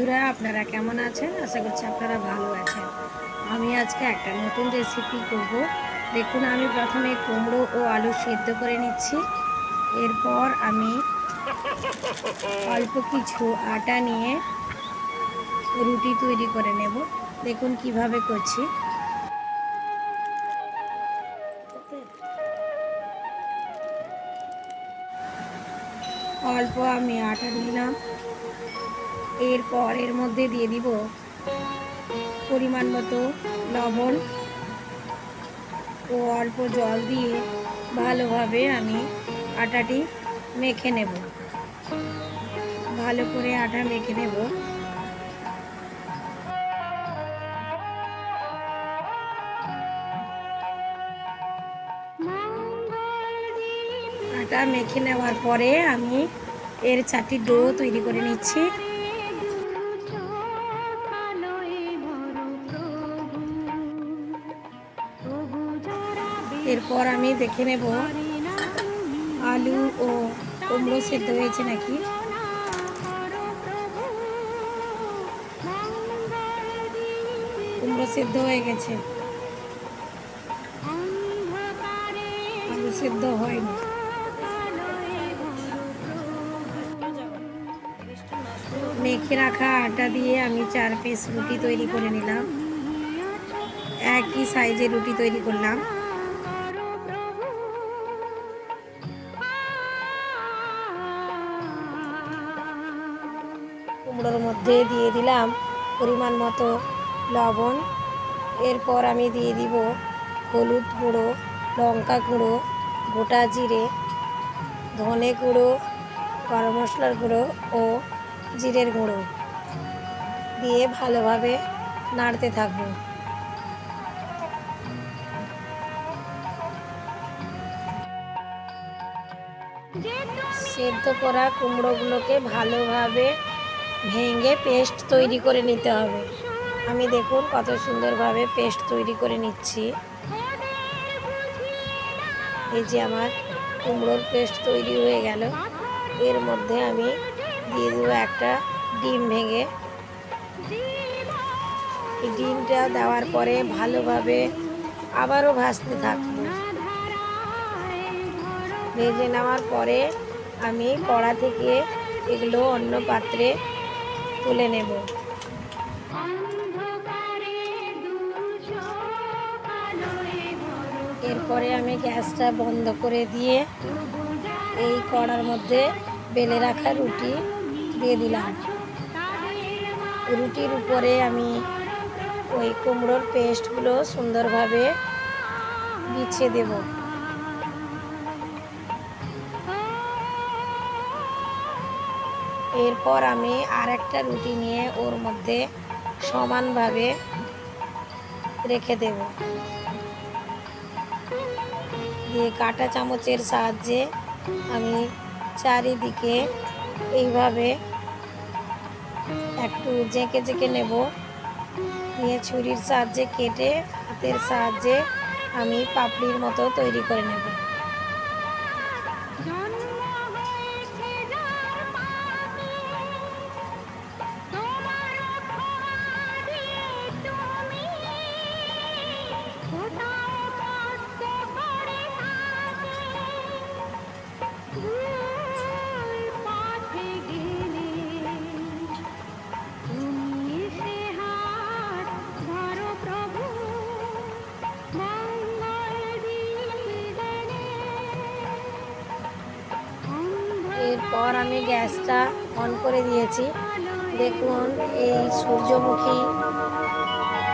বন্ধুরা, আপনারা কেমন আছেন? আশা করছি আপনারা ভালো আছেন। আমি আজকে একটা নতুন রেসিপি করব। দেখুন, আমি প্রথমে কুমড়ো ও আলু সেদ্ধ করে নিচ্ছি। এরপর আমি অল্প কিছু আটা নিয়ে রুটি তৈরি করে নেব। দেখুন কীভাবে করছি। অল্প আমি আটা নিলাম। এরপর এর মধ্যে দিয়ে দিব পরিমাণ মতো লবণ ও অল্প জল দিয়ে ভালোভাবে আমি আটাটি মেখে নেব। ভালো করে আটা মেখে নেব। আটা মেখে নেওয়ার পরে আমি এর চারটি ডো তৈরি করে নিচ্ছি। এরপর আমি দেখে নেব আলু ও কুমড়ো সেদ্ধ হয়েছে নাকি। কুমড়ো সেদ্ধ হয়ে গেছে। আলু সেদ্ধ হয়নি। মেখে রাখা আটা দিয়ে আমি চার পিস রুটি তৈরি করে নিলাম। একই সাইজে রুটি তৈরি করলাম। কুমড়োর মধ্যে দিয়ে দিলাম পরিমাণ মতো লবণ। এরপর আমি দিয়ে দিব হলুদ গুঁড়ো, লঙ্কা গুঁড়ো, গোটা জিরে, ধনে গুঁড়ো, গরম মশলার গুঁড়ো ও জিরের গুঁড়ো দিয়ে ভালোভাবে নাড়তে থাকব। সেদ্ধ করা কুমড়োগুলোকে ভালোভাবে ভেঙে পেস্ট তৈরি করে নিতে হবে। আমি দেখুন কত সুন্দরভাবে পেস্ট তৈরি করে নিচ্ছি। এই যে আমার কুমড়োর পেস্ট তৈরি হয়ে গেল। এর মধ্যে আমি দিয়ে দেবো একটা ডিম ভেঙে ডিমটা দেওয়ার পরে ভালোভাবে আবারও ভাজতে থাকব। ভেজে নেওয়ার পরে আমি কড়া থেকে এগুলো অন্য পাত্রে তুলে নেব। এরপরে আমি গ্যাসটা বন্ধ করে দিয়ে এই কড়ার মধ্যে বেলে রাখা রুটি দিয়ে দিলাম। রুটির উপরে আমি ওই কুমড়োর পেস্টগুলো সুন্দরভাবে বিছিয়ে দেবো। এরপর আমি আর একটা রুটি নিয়ে ওর মধ্যে সমানভাবে রেখে দেব। দিয়ে কাটা চামচের সাহায্যে আমি চারিদিকে এইভাবে একটু জেঁকে জেঁকে নেব। নিয়ে ছুরির সাহায্যে কেটে, হাতের সাহায্যে আমি পাপড়ির মতো তৈরি করে নেব। এরপর আমি গ্যাসটা অন করে দিয়েছি। দেখুন, এই সূর্যমুখী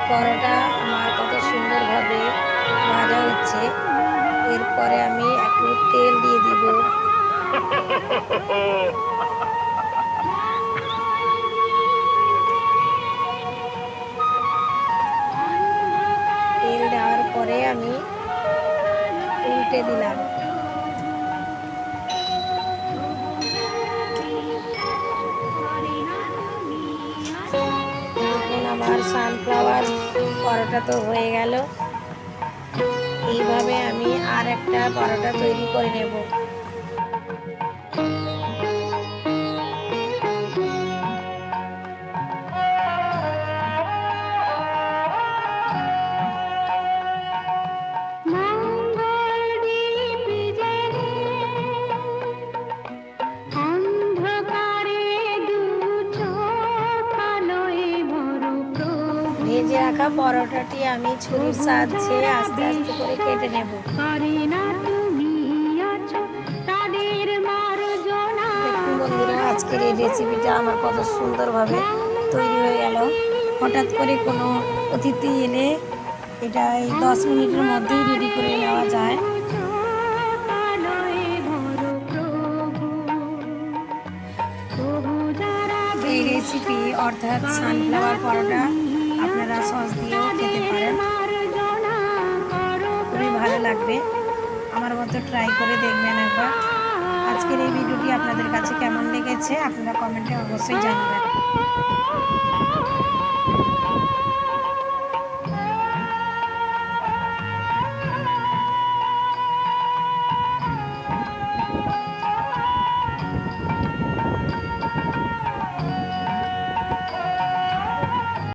পরোটা আমার কত সুন্দরভাবে ভাজা হচ্ছে। এরপরে আমি একটু তেল দিয়ে দিব। তেল দেওয়ার পরে আমি উল্টে দিলাম। আমার সানফ্লাওয়ার পরোটা তো হয়ে গেল। এইভাবে আমি আর একটা পরোটা তৈরি করে নেব। রাখা পরোটাটি আমি ছুরির সাহায্যে আস্তে আস্তে করে কেটে নেব। বন্ধুরা আজকের এই রেসিপিটা আমার কত সুন্দরভাবে তৈরি হয়ে গেল। হঠাৎ করে কোনো অতিথি এলে এটা এই দশ মিনিটের মধ্যেই রেডি করে নেওয়া যায়। এই রেসিপি অর্থাৎ সানফ্লাওয়ার পরোটা আপনারা সস দিয়েও খেতে পারেন। খুবই ভালো লাগবে। আমার মতো ট্রাই করে দেখবেন একবার। আজকের এই ভিডিওটি আপনাদের কাছে কেমন লেগেছে, আপনারা কমেন্টে অবশ্যই জানাবেন।